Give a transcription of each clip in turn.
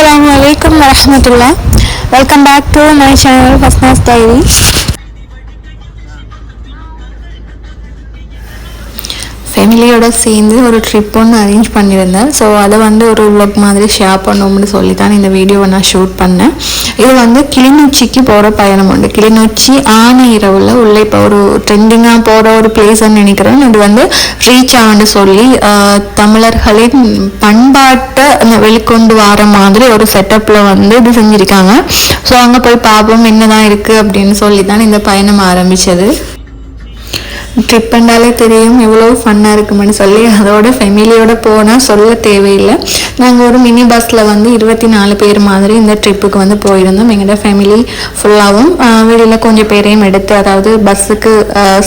അസ്സാം വലൈക്കും വരഹമത്തുള്ള welcome back to my channel Fasnas diary ஃபேமிலியோட சேர்ந்து ஒரு ட்ரிப் ஒன்று அரேஞ்ச் பண்ணியிருந்தேன். ஸோ அதை வந்து ஒரு vlog மாதிரி ஷேர் பண்ணோம்னு சொல்லி தான் இந்த வீடியோவை நான் ஷூட் பண்ணேன். இது வந்து கிளிநொச்சிக்கு போகிற பயணம் உண்டு. கிளிநொச்சி ஆன இரவில் உள்ள இப்போ ஒரு ட்ரெண்டிங்காக போகிற ஒரு பிளேஸ்ன்னு நினைக்கிறேன். இது வந்து ரீச் ஆன்னு சொல்லி தமிழர்களின் பண்பாட்டை வெளிக்கொண்டு வர மாதிரி ஒரு செட்டப்பில் வந்து இது செஞ்சுருக்காங்க. ஸோ அங்கே போய் பார்ப்போம் என்னதான் இருக்குது அப்படின்னு சொல்லி தான் இந்த பயணம் ஆரம்பித்தது ட்ரிப் பண்ணாலே தெரியும். எவ்வளோ ஃபன்னாக இருக்குமென்னு சொல்லி அதோட ஃபேமிலியோடு போனால் சொல்ல தேவையில்லை. நாங்கள் ஒரு மினி பஸ்ஸில் வந்து இருபத்தி நாலு பேர் மாதிரி இந்த ட்ரிப்புக்கு வந்து போயிருந்தோம். எங்களோட ஃபேமிலி ஃபுல்லாகவும் வெளியில் கொஞ்சம் பேரையும் எடுத்து அதாவது பஸ்ஸுக்கு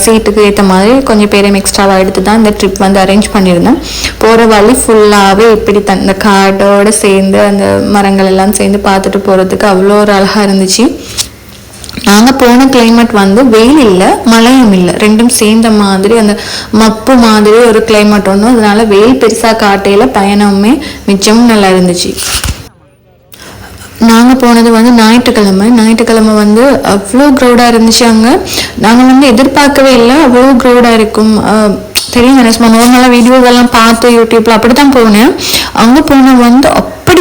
சீட்டுக்கு ஏற்ற மாதிரி கொஞ்சம் பேரையும் எக்ஸ்ட்ராவாக எடுத்து தான் இந்த ட்ரிப் வந்து அரேஞ்ச் பண்ணியிருந்தோம். போகிற வழி ஃபுல்லாகவே இப்படி த இந்த காடோடு சேர்ந்து அந்த மரங்கள் எல்லாம் சேர்ந்து பார்த்துட்டு போகிறதுக்கு அவ்வளோ ஒரு அழகாக இருந்துச்சு. நாங்கள் போன கிளைமேட் வந்து வெயில் இல்லை மழையும் இல்லை. ரெண்டும் சேர்ந்த மாதிரி அந்த மப்பு மாதிரி ஒரு கிளைமேட் ஒன்று அதனால வெயில் பெருசாக காட்டையில் பயணமுமே மிச்சமும் நல்லா இருந்துச்சு. நாங்கள் போனது வந்து ஞாயிற்றுக்கிழமை. ஞாயிற்றுக்கிழமை வந்து அவ்வளோ க்ரௌடாக இருந்துச்சு அங்கே. நாங்கள் வந்து எதிர்பார்க்கவே இல்லை. அவ்வளோ க்ரௌடாக இருக்கும். அஹ், தெரியும் நினைச்சுமா நார்மலாக வீடியோவெல்லாம் பார்த்து யூடியூப்பில் அப்படி தான் போனேன். அங்கே போனது வந்து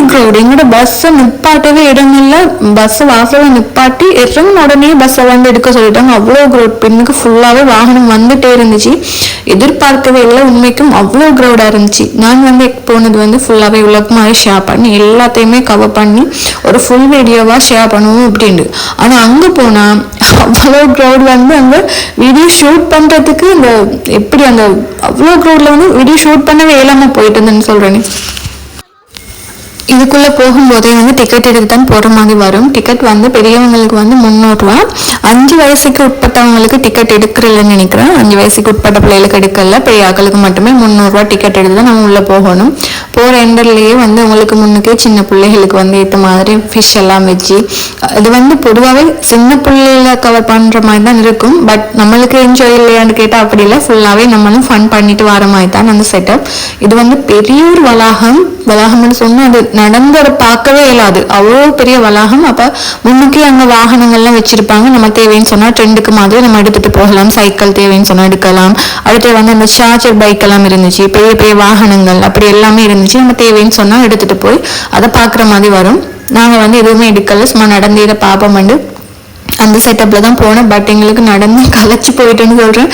அப்படி க்ரௌட் பஸ்ஸை நிப்பாட்டவே இடம் இல்லை பஸ்ஸை வாசலில் நிப்பாட்டி இறங்கின உடனே பஸ்ஸை வந்து எடுக்க சொல்லிட்டாங்க அவ்வளோ க்ரௌட் பெண்ணுக்கு ஃபுல்லாகவே வாகனம் வந்துட்டே இருந்துச்சு எதிர்பார்க்கவே இல்லை உண்மைக்கும் அவ்வளோ க்ரௌடாக இருந்துச்சு நான் வந்து போனது வந்து ஃபுல்லாகவே உலக மாதிரி ஷேர் பண்ணி எல்லாத்தையுமே கவர் பண்ணி ஒரு ஃபுல் வீடியோவாக ஷேர் பண்ணுவோம் அப்படின்ட்டு ஆனால் அங்கே போனால் அவ்வளோ க்ரௌட் வந்து அங்கே வீடியோ ஷூட் பண்ணுறதுக்கு இந்த எப்படி அந்த அவ்வளோ க்ரௌடில் வந்து வீடியோ ஷூட் பண்ணவே இல்லாமல் போயிட்டு இருந்தேன்னு சொல்கிறேனே இதுக்குள்ள போகும்போதே வந்து டிக்கெட் எடுத்து தான் போகிற மாதிரி வரும். டிக்கெட் வந்து பெரியவங்களுக்கு வந்து முந்நூறுரூவா அஞ்சு வயசுக்கு உட்பட்டவங்களுக்கு டிக்கெட் எடுக்கிறல்லன்னு நினைக்கிறேன். அஞ்சு வயசுக்கு உட்பட்ட பிள்ளைகளுக்கு எடுக்கல. பெரிய ஆக்களுக்கு மட்டுமே முந்நூறுரூவா டிக்கெட் எடுத்து தான் நம்ம உள்ளே போகணும். போகிற எண்டர்லேயே வந்து உங்களுக்கு முன்னுக்கே சின்ன பிள்ளைகளுக்கு வந்து ஏற்ற மாதிரி ஃபிஷ் எல்லாம் வச்சு இது வந்து பொதுவாகவே சின்ன பிள்ளைகள கவர் பண்ணுற மாதிரி தான் இருக்கும். பட் நம்மளுக்கு என்ஜாய் இல்லையான்னு கேட்டால் அப்படி இல்லை. ஃபுல்லாகவே நம்மளும் ஃபன் பண்ணிட்டு வர மாதிரி தான் அந்த செட்டப் இது வந்து பெரிய ஒரு வளாகம். வளாகம்னு சொன்னால் அது நடந்து அதை பார்க்கவே இயலாது அவ்வளோ பெரிய வளாகம். அப்போ முன்னுக்கே அங்கே வாகனங்கள்லாம் வச்சுருப்பாங்க. நம்ம தேவைன்னு சொன்னால் ட்ரெண்டுக்கு மாதிரி நம்ம எடுத்துட்டு போகலாம். சைக்கிள் தேவைன்னு சொன்னால் எடுக்கலாம். அடுத்து வந்து அந்த சார்ஜர் பைக் எல்லாம் இருந்துச்சு. பெரிய பெரிய வாகனங்கள். அப்படி எல்லாமே இருந்துச்சு. நம்ம தேவைன்னு சொன்னால் எடுத்துட்டு போய் அதை பார்க்குற மாதிரி வரும். நாங்கள் வந்து எதுவுமே எடுக்கல. சும்மா நடந்தே இதை பார்ப்போம் அந்த செட்டப்பில் தான் போனேன். பட் எங்களுக்கு நடந்து கலைச்சி போயிட்டேன்னு சொல்கிறேன்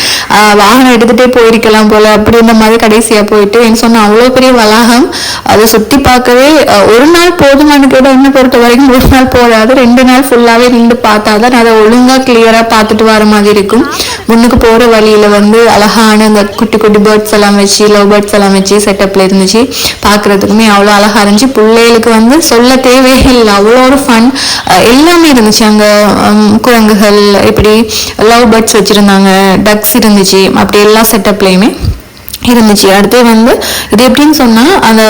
வாகனம் எடுத்துகிட்டே போயிருக்கலாம் போல் அப்படி இந்த மாதிரி கடைசியாக போயிட்டு என்ன சொன்ன அவ்வளோ பெரிய வளாகம் அதை சுற்றி பார்க்கவே ஒரு நாள் போதுமானு கேட்டால் என்ன பொறுத்த வரைக்கும் ஒரு நாள் போதாது ரெண்டு நாள் ஃபுல்லாகவே நின்று பார்த்தா தான் அதை ஒழுங்காக கிளியராக பார்த்துட்டு வர மாதிரி இருக்கும். முன்னுக்கு போகிற வழியில் வந்து அழகான அந்த குட்டி குட்டி பேர்ட்ஸ் எல்லாம் வச்சு லவ் பேர்ட்ஸ் எல்லாம் வச்சு செட்டப்பில் இருந்துச்சு. பார்க்குறதுக்குமே அவ்வளோ அழகாக இருந்துச்சு. பிள்ளைகளுக்கு வந்து சொல்ல தேவையே இல்லை. அவ்வளோ ஒரு ஃபன் எல்லாமே இருந்துச்சு. அங்கே குரங்குகள் இப்படி லவ் பேர்ட்ஸ் வச்சுருந்தாங்க டக்ஸ் இருந்துச்சு அப்படி எல்லா செட்டப்லேயுமே இருந்துச்சு. அடுத்து வந்து இது எப்படின்னு சொன்னால் அந்த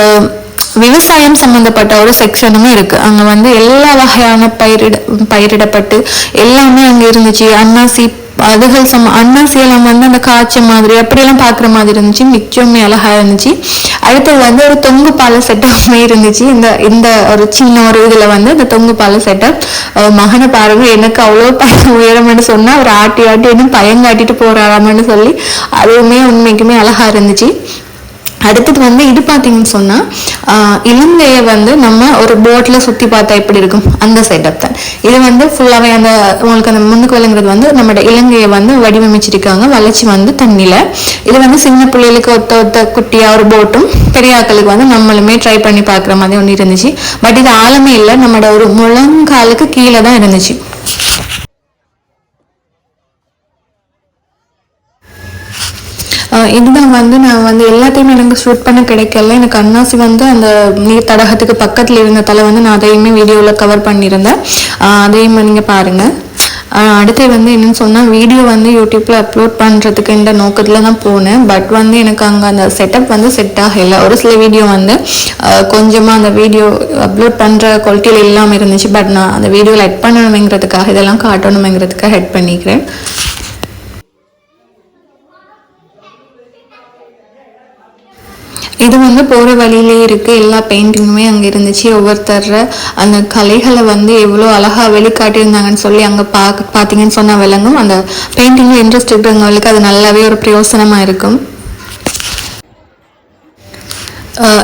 விவசாயம் சம்மந்தப்பட்ட ஒரு செக்ஷனுமே இருக்குது அங்கே வந்து எல்லா வகையான பயிரிட பயிரிடப்பட்டு எல்லாமே அங்கே இருந்துச்சு. அன்னாசி அதுகள் சம அன்னாசி எல்லாம் வந்து அந்த காய்ச்ச மாதிரி அப்படியெல்லாம் பார்க்குற மாதிரி இருந்துச்சு. மிச்சமே அழகாக இருந்துச்சு. அடுத்தது வந்து ஒரு தொங்கு பாலை செட்டப்புமே இருந்துச்சு. இந்த இந்த ஒரு சின்ன ஒரு இதில் வந்து இந்த தொங்கு பாலை செட்டப் மகனை பாருங்க எனக்கு அவ்வளோ பயம் உயரம்னு சொன்னால் அவர் ஆட்டி ஆட்டி இன்னும் பயம் காட்டிட்டு போறாராமன்னு சொல்லி அதுவுமே உண்மைக்குமே அழகா இருந்துச்சு. அடுத்தது வந்து இது பார்த்தீங்கன்னு சொன்னால் இலங்கையை வந்து நம்ம ஒரு போட்டில் சுற்றி பார்த்தா எப்படி இருக்கும்? அந்த செட்டப் தான். இது வந்து ஃபுல்லாகவே அந்த உங்களுக்கு அந்த முன்னுக்கு விளங்குறது வந்து நம்மளோட இலங்கையை வந்து வடிவமைச்சிருக்காங்க. வளர்ச்சி வந்து தண்ணியில். இது வந்து சின்ன பிள்ளைகளுக்கு ஒத்த ஒத்த குட்டியாக ஒரு போட்டும் பெரியாக்களுக்கு வந்து நம்மளுமே ட்ரை பண்ணி பார்க்குற மாதிரி ஒன்று இருந்துச்சு. பட் இது ஆழமே இல்லை நம்மளோட ஒரு முழங்காலுக்கு கீழே தான் இருந்துச்சு. இதுதான் வந்து நான் வந்து எல்லாத்தையுமே எனக்கு ஷூட் பண்ண கிடைக்கல. எனக்கு அண்ணாசி வந்து அந்த நீர் தடகத்துக்கு பக்கத்தில் இருந்ததால் வந்து நான் அதையுமே வீடியோவில் கவர் பண்ணியிருந்தேன். அதையும் நீங்கள் பாருங்கள் அடுத்து வந்து என்னன்னு சொன்னால் வீடியோ வந்து யூடியூப்பில் அப்லோட் பண்ணுறதுக்கு இந்த நோக்கத்தில் தான் போனேன். பட் வந்து எனக்கு அங்கே அந்த செட்டப் வந்து செட் ஆகலை. ஒரு சில வீடியோ வந்து கொஞ்சமாக அந்த வீடியோ அப்லோட் பண்ணுற குவாலிட்டியில் இல்லாமல் இருந்துச்சு. பட் நான் அந்த வீடியோவில் ஹெட் பண்ணணுமேங்கிறதுக்காக இதெல்லாம் காட்டணுமேங்கிறதுக்காக ஹெட் பண்ணிக்கிறேன். இது வந்து போகிற வழியிலே இருக்கு எல்லா பெயிண்டிங்குமே அங்கே இருந்துச்சு. ஒவ்வொருத்தர் அந்த கலைகளை வந்து எவ்வளோ அழகாக வெளிக்காட்டியிருந்தாங்கன்னு சொல்லி அங்கே பார்க்க பார்த்தீங்கன்னு சொன்னால் விளங்கும். அந்த பெயிண்டிங்கில் இன்ட்ரெஸ்ட் இருக்கிறவங்களுக்கு அது நல்லாவே ஒரு பிரயோசனமாக இருக்கும்.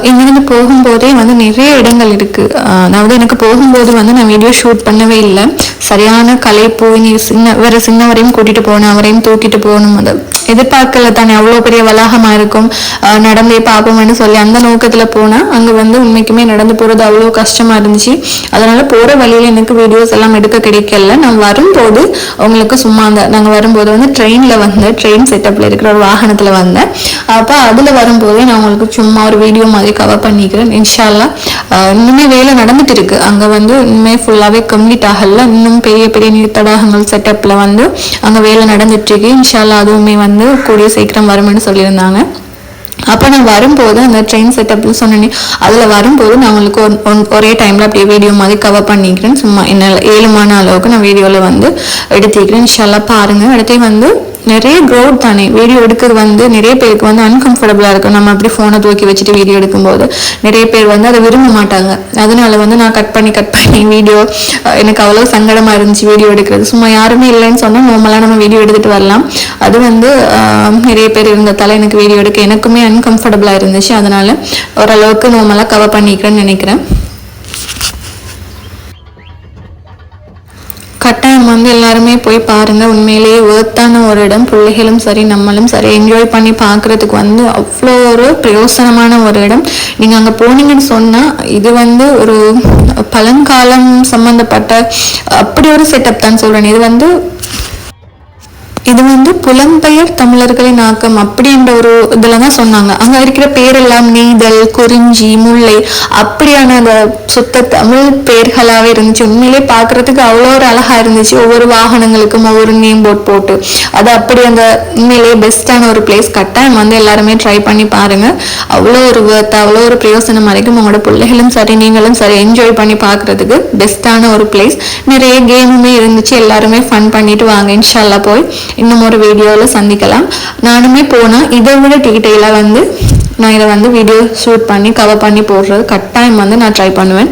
இங்கிருந்து போகும்போதே வந்து நிறைய இடங்கள் இருக்குது நான் அதாவது எனக்கு போகும்போது வந்து நான் வீடியோ ஷூட் பண்ணவே இல்லை. சரியான கலைப்பு நீ சின்ன வேற சின்னவரையும் கூட்டிகிட்டு போகணும் அவரையும் தூக்கிட்டு போகணும். அது எதிர்பார்க்கல தானே அவ்வளோ பெரிய வளாகமாக இருக்கும். நடந்தே பார்ப்போம்னு சொல்லி அந்த நோக்கத்தில் போனால் அங்கே வந்து உண்மைக்குமே நடந்து போகிறது அவ்வளோ கஷ்டமாக இருந்துச்சு. அதனால் போகிற வழியில் எனக்கு வீடியோஸ் எல்லாம் எடுக்க கிடைக்கல. நான் வரும்போது உங்களுக்கு சும்மா அந்த நாங்கள் வரும்போது வந்து ட்ரெயினில் வந்து ட்ரெயின் செட்டப்பில் இருக்கிற ஒரு வாகனத்தில் வந்தேன். அப்போ அதில் வரும்போதே நான் உங்களுக்கு சும்மா ஒரு வீடியோ மாதிரி கவர் பண்ணிக்கிறேன். இன்ஷால்லா இன்னுமே வேலை நடந்துட்டு இருக்கு அங்கே வந்து இன்னுமே ஃபுல்லாகவே கம்ப்ளீட் ஆகல. இன்னும் பெரிய பெரிய நீர் தடாகங்கள் செட்டப்பில் வந்து அங்கே வேலை நடந்துட்டு இருக்கு இன்ஷால்லா அதுவுமே வந்து கூடிய சீக்கிரம் வரும்னு சொல்லியிருந்தாங்க. அப்போ நான் வரும்போது அந்த ட்ரெயின் செட்டப்னு சொன்னேன் அதில் வரும்போது நான் உங்களுக்கு ஒன்- ஒரே டைமில் அப்படியே வீடியோ மாதிரி கவர் பண்ணிக்கிறேன். சும்மா என்னால் ஏழுமான அளவுக்கு நான் வீடியோவில் வந்து எடுத்துக்கிறேன் இன்ஷால்லா பாருங்கள் அடுத்தே வந்து நிறைய க்ரௌட் தானே. வீடியோ எடுக்கிறது வந்து நிறைய பேருக்கு வந்து அன்கம்ஃபர்டபுளாக இருக்கும். நம்ம அப்படி ஃபோனை தூக்கி வச்சுட்டு வீடியோ எடுக்கும்போது நிறைய பேர் வந்து அதை விரும்ப மாட்டாங்க. அதனால வந்து நான் கட் பண்ணி கட் பண்ணி வீடியோ எனக்கு அவ்வளோ சங்கடமாக இருந்துச்சு வீடியோ எடுக்கிறது. சும்மா யாருமே இல்லைன்னு சொன்னால் நார்மலாக நம்ம வீடியோ எடுத்துட்டு வரலாம். அது வந்து நிறைய பேர் இருந்ததால் எனக்கு வீடியோ எடுக்க எனக்குமே அன்கம்ஃபர்டபுளாக இருந்துச்சு. அதனால ஓரளவுக்கு நார்மலாக கவர் பண்ணிக்கிறேன்னு நினைக்கிறேன். போய் பாருங்கள் உண்மையிலேயே ஒர்த்தான ஒரு இடம். பிள்ளைகளும் சரி நம்மளும் சரி என்ஜாய் பண்ணி பார்க்கறதுக்கு வந்து அவ்வளோ ஒரு பிரயோசனமான ஒரு இடம். நீங்கள் அங்கே போனீங்கன்னு சொன்னால் இது வந்து ஒரு பழங்காலம் சம்மந்தப்பட்ட அப்படி ஒரு செட்டப் தான் சொல்கிறேன் இது வந்து இது வந்து புலம்பெயர் தமிழர்களின் ஆக்கம் அப்படின்ற ஒரு இதுல தான் சொன்னாங்க. அங்க இருக்கிற பேரெல்லாம் நெய்தல் குறிஞ்சி முல்லை அப்படியான அந்த சுத்த தமிழ் பேர்களாகவே இருந்துச்சு. உண்மையிலே பார்க்கிறதுக்கு அவ்வளோ ஒரு அழகா இருந்துச்சு. ஒவ்வொரு வாகனங்களுக்கும் ஒவ்வொரு நேம் போர்ட் போட்டு. அது அப்படி அந்த உண்மையிலேயே பெஸ்டான ஒரு பிளேஸ் கட்டாயம் வந்து எல்லாருமே ட்ரை பண்ணி பாருங்க. அவ்வளோ ஒரு worth அவ்வளோ ஒரு பிரயோசனம் வரைக்கும் உங்களோட பிள்ளைகளும் சரி நீங்களும் சரி என்ஜாய் பண்ணி பார்க்கிறதுக்கு பெஸ்டான ஒரு பிளேஸ் நிறைய கேமுமே இருந்துச்சு. எல்லாருமே ஃபன் பண்ணிட்டு வாங்க. இன்ஷால்லா போய் இன்னும் ஒரு வீடியோவில் சந்திக்கலாம். நானுமே போனால் இதை விட டீட்டெயிலாக வந்து நான் இதை வந்து வீடியோ ஷூட் பண்ணி கவர் பண்ணி போடுறது கட்டாயம் வந்து நான் ட்ரை பண்ணுவேன்.